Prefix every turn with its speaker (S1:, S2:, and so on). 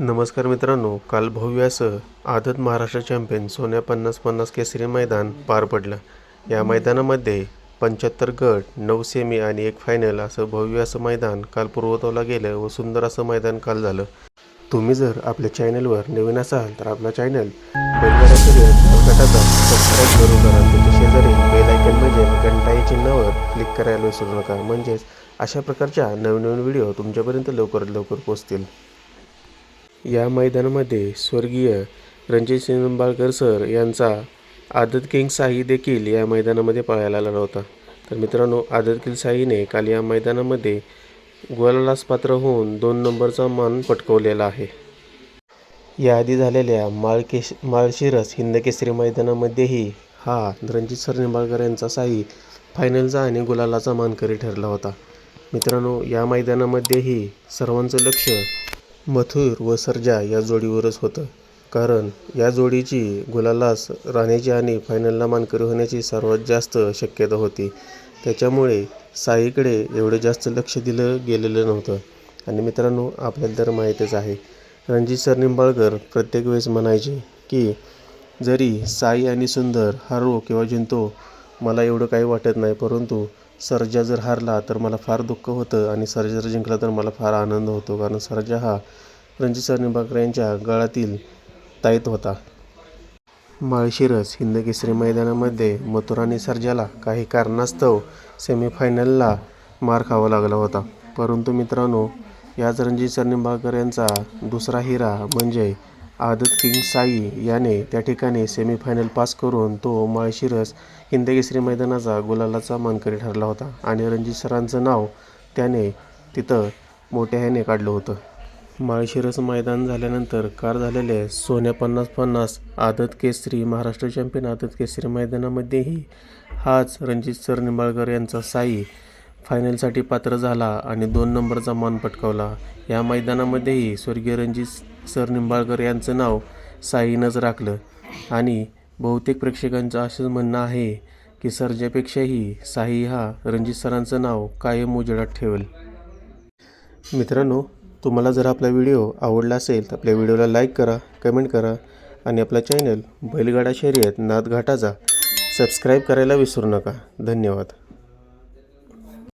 S1: नमस्कार मित्रांनो काल भव्यासह आदत महाराष्ट्र चॅम्पियन सोन्या पन्नास पन्नास केसरी मैदान पार पडलं. या मैदानामध्ये पंच्याहत्तर गट नऊ सेमी आणि एक फायनल असं भव्य असं मैदान काल पुरवठवलं गेलं व सुंदर असं मैदान काल झालं. तुम्ही जर आपल्या चॅनलवर नवीन असाल तर आपला चॅनल गटाचा सबस्क्राईब जरूर करा त्याच्या शेजारी म्हणजे घंटाई चिन्हावर क्लिक करायला विसरू नका. म्हणजेच अशा प्रकारच्या नवीन नवीन व्हिडिओ तुमच्यापर्यंत लवकरात लवकर पोहोचतील. या मैदानामध्ये स्वर्गीय रणजित सिंह निंबाळकर सर यांचा आदत किंग साई देखील या मैदानामध्ये पळायला आला होता. तर मित्रांनो आदत किंग साईने काल या मैदानामध्ये गोलालास पात्र होऊन दोन नंबरचा मान पटकवलेला आहे. याआधी झालेल्या माळकेश माळशिरस हिंदकेसरी मैदानामध्येही हा रणजित सर निंबाळकर यांचा साई फायनलचा आणि गुलालाचा मानकरी ठरला होता. मित्रांनो या मैदानामध्येही सर्वांचं लक्ष मथुर व सर्जा या जोडीवरच होतं. कारण या जोडीची गुलालास राहण्याची आणि फायनलला मानकरी होण्याची सर्वात जास्त शक्यता होती. त्याच्यामुळे साईकडे एवढं जास्त लक्ष दिलं गेलेलं नव्हतं. आणि मित्रांनो आपल्याला तर माहीतच आहे. रणजित सर निंबाळकर प्रत्येक वेळेस म्हणायचे की जरी साई आणि सुंदर हारो किंवा जिंतो मला एवढं काही वाटत नाही परंतु सर्जा जर हारला तर मला फार दुःख होतं आणि सर्जा जर जिंकला तर मला फार आनंद होतो कारण सर्जा हा रणजित सर निंबाळकर यांच्या गळातील ताईत होता. माळशिरस हिंदकेसरी मैदानामध्ये मथुर आणि सर्जाला काही कारणास्तव सेमीफायनलला मार खावा लागला होता. परंतु मित्रांनो याच रणजित सर निंबाळकर यांचा दुसरा हिरा म्हणजे आदत किंग साई याने त्या ठिकाणी सेमीफायनल पास करून तो माळशिरस हिंदकेसरी मैदानाचा गुलालाचा मानकरी ठरला होता. आणि रणजित सरांचं नाव त्याने तिथं मोठ्या ह्याने काढलं होतं. माळशिरस मैदान झाल्यानंतर कार झालेले सोन्या पन्नास पन्नास आदत केसरी महाराष्ट्र चॅम्पियन आदत केसरी मैदानामध्येही हाच रणजित सर निंबाळकर यांचा साई फायनलसाठी पात्र झाला आणि दोन नंबरचा मान पटकावला. या मैदानामध्येही स्वर्गीय रणजित सर निंबाळकर यांचं नाव साईनंच राखलं. आणि बहुतेक प्रेक्षकांचं असं म्हणणं आहे की सर्जापेक्षाही साई हा रणजित सरांचं नाव कायम उजेडात ठेवेल. मित्रांनो तुम्हाला जर आपला व्हिडिओ आवडला असेल तर आपल्या व्हिडिओला लाईक करा कमेंट करा आणि आपला चॅनल बैलगाडा शर्यत नादघाटाचा सबस्क्राईब करायला विसरू नका. धन्यवाद.